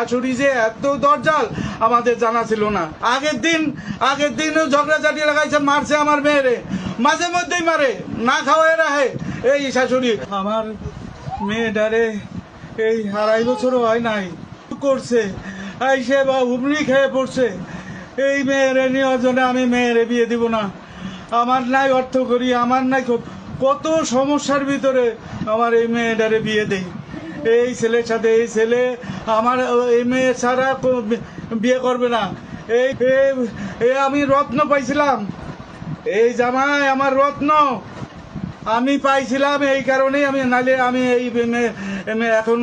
শাশুড়ি যে এত দরজাল, আমাদের জানা ছিল না। আগের দিন আগের দিন ঝগড়াঝাটি লাগাইছে, মারছে আমার মেয়েরে। মাঝে মধ্যেই মারে, না খাওয়াই রাখে এই শাশুড়ি, আমার মেয়েটারে এই আড়াই বছরও হয় নাই, করছে। এই সে বা হুমড়ি খেয়ে পড়ছে। এই মেয়েরে নেওয়ার জন্য আমি মেয়েরে বিয়ে দিব না। আমার নাই অর্থ করি আমার নাই কত সমস্যার ভিতরে আমার এই মেয়েটারে বিয়ে দেই। এই ছেলের সাথে, এই ছেলে আমার এই মেয়ে ছাড়া বিয়ে করবে না। এই আমি রত্ন পাইছিলাম। এই জামাই আমার রত্ন। আমি পাইছিলাম এই কারণেই আমি, নালে আমি এই মেয়ে এখন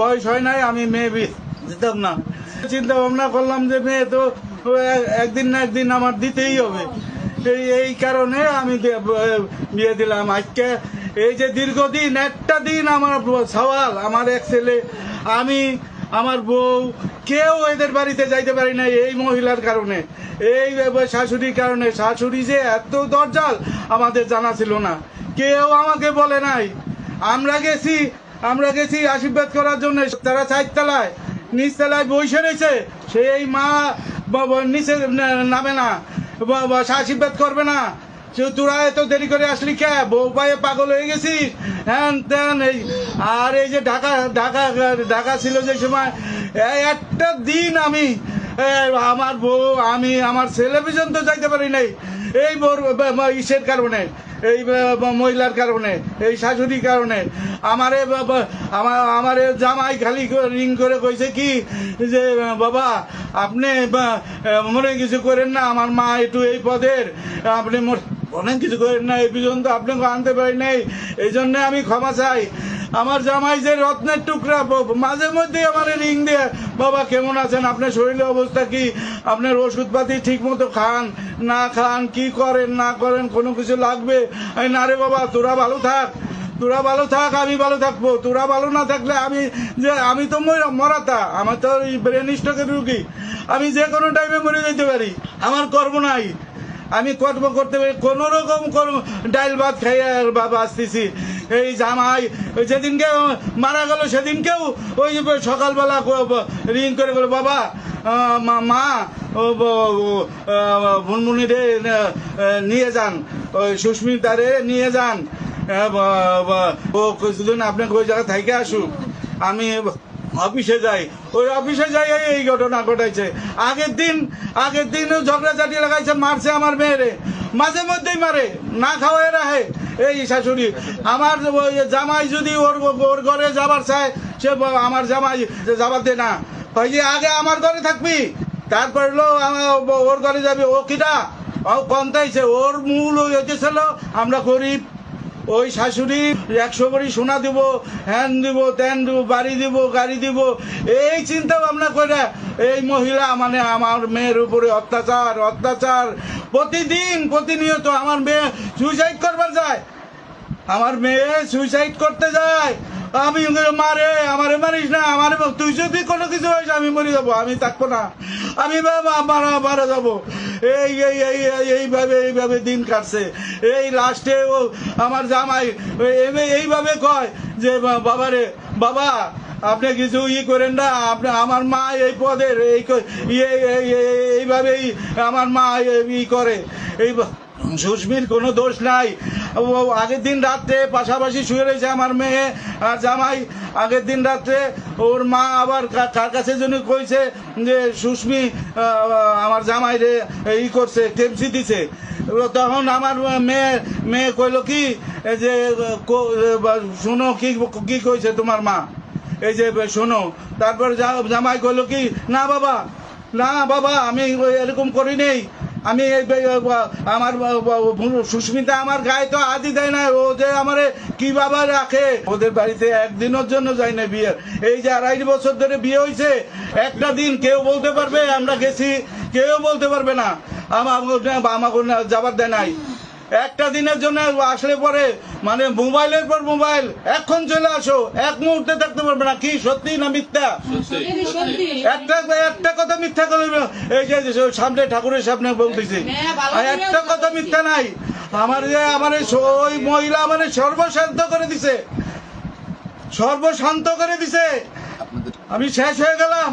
বয়স হয় নাই, আমি মেয়ে দিতাম না। চিন্তা ভাবনা করলাম যে মেয়ে তো একদিন না একদিন আমার দিতেই হবে। এই কারণে আমি বিয়ে দিলাম। আজকে এই যে দীর্ঘদিন, একটা দিন আমার সওয়াল, আমার এক ছেলে, আমি, আমার বউ, কেউ এদের বাড়িতে যাইতে পারি না এই মহিলার কারণে। এই শাশুড়ির কারণে, শাশুড়ি যে এত দরজাল, আমাদের জানা ছিল না। কেউ আমাকে বলে নাই, আমরা গেছি আমরা গেছি আশীর্বাদ করার জন্য। তারা চারতলায়, নিচতলায় বসে রয়েছে। সেই মা নিচে নামে না আশীর্বাদ করবে না। তোরা এত দেরি করে আসলি কে? বউ পায়ে পাগল হয়ে গেছিস হ্যান ত্যান, এই, আর এই যে ঢাকা ঢাকা ঢাকা ছিল যে সময় একটা দিন আমি আমার বউ, আমি, আমার ছেলে পর্যন্ত যাইতে পারি নাই। এই বোর ইসের কারণে, এই মহিলার কারণে, এই শাশুড়ির কারণে। আমারে আমার আমারে জামাই খালি রিং করে কইছে কি, যে, বাবা, আপনি মনে কিছু করেন না, আমার মা একটু এই পদের, আপনি অনেক কিছু করেন না, এই পর্যন্ত আপনাকে আনতে পারি নাই। এই জন্য আমি ক্ষমা চাই। আমার জামাই যে রত্নের টুকরা মাঝে মধ্যে আমার রিং দিয়ে, বাবা, কেমন আছেন? আপনার শরীরের অবস্থা কি? আপনার ওষুধপাতি ঠিক মতো খান? না খান? কি করেন? না করেন? কোনো কিছু লাগবে? এই না রে বাবা, তোরা ভালো থাক। তোরা ভালো থাক, আমি ভালো থাকব। তোরা ভালো না থাকলে আমি যে, আমি তো মরা- মরাতা আমার তো ব্রেন স্ট্রোকের রুগী। আমি যে কোনো টাইমে মরে যেতে পারি। আমার কর্ম নাই। আমি কর্ম করতে পারি কোন রকম ডাইল ভাত খাইয়ে বাবা আসতেছি। এই জামাই যেদিনকে মারা গেল, সেদিনকেও ওই সকালবেলা রিং করে বলে, বাবা মা মা, ও ভুনমুনি রে নিয়ে যান। ওই সুস্মিতা রে নিয়ে যান। ও কিছুদিন আপনাকে ওই জায়গা থেকে আসুক। আমি অফিসে যাই। ওই অফিসে যাই এই ঘটনা ঘটাইছে। আগের দিন আগের দিন ঝগড়াঝাটি লাগাইছে, মারছে আমার মেয়েরে। মাঝে মধ্যেই মারে, না খাওয়াই রাখে। এই শাশুড়ি, আমার জামাই যদি ওর ওর ঘরে যাবার চায়, সে আমার জামাই যাবার দে না। ওই যে, আগে আমার ঘরে থাকবি। তারপর হলো ওর ঘরে যাবি। ও কিটা? ও কন্তাইছে ওর মূল হইতেছিল আমরা গরিব। ওই শাশুড়ি, একশো বাড়ি সোনা দিব, হ্যান দিব, ত্যান দিব, বাড়ি দিব, গাড়ি দিব। এই চিন্তা ভাবনা করে এই মহিলা মানে আমার মেয়ের উপরে অত্যাচার অত্যাচার। প্রতিদিন প্রতিনিয়ত আমার মেয়ে সুইসাইড করবার যায়। আমার মেয়ে সুইসাইড করতে যায়। আমি মারে আমারে মারিস না, আমার তুই যদি কোনো কিছু হয়েছে আমি মরে যাব, আমি থাকব না। আমি বাবা মারা মারা যাব। এই এই এই, এই- এইভাবে এইভাবে দিন কাটছে। এই লাস্টে ও আমার জামাই এই- এইভাবে কয় যে বাবা রে বাবা, আপনি কিছু ই করেন না, আপনি, আমার মা এই পদের এই এইভাবেই আমার মা ই করে। এই সুস্মির কোনো দোষ নাই। আগের দিন রাত্রে পাশাপাশি শুয়ে রয়েছে আমার মেয়ে আর জামাই। আগের দিন রাত্রে ওর মা আবার কার কাছে যেন কইছে যে, সুস্মি আমার জামাই রে ই করছে, টেমসি দিছে। তখন আমার মেয়ে মেয়ে কইলো কি যে শোনো কি কি কইছে তোমার মা? এই যে শোনো। তারপর জামাই কইলো কি, না বাবা না বাবা, আমি এরকম করি নেই। আমি আমার সুস্মিতা আমার গায়ে তো আদি দেয় না, ও যে আমার কি বাবা রাখে? ওদের বাড়িতে একদিনের জন্য যাই না বিয়ে। এই যে আড়াই বছর ধরে বিয়ে হয়েছে একটা দিন কেউ বলতে পারবে, আমরা গেছি, কেউ বলতে পারবে না। আমার আমাকে যাবার দেয় নাই। একটা দিনের জন্য আসলে পরে মানে মোবাইলের পর মোবাইল। এখন চলে আসো এক মুহূর্তে থাকতে পারবে না কি সত্যি না মিথ্যা। একটা একটা কথা মিথ্যা করে এই যে সামনে ঠাকুরের সামনে বলতেছি। আর একটা কথা মিথ্যা নাই। আমার যে আমার ওই মহিলা মানে সর্বশান্ত করে দিছে। সর্বশান্ত করে দিছে। আমি শেষ হয়ে গেলাম।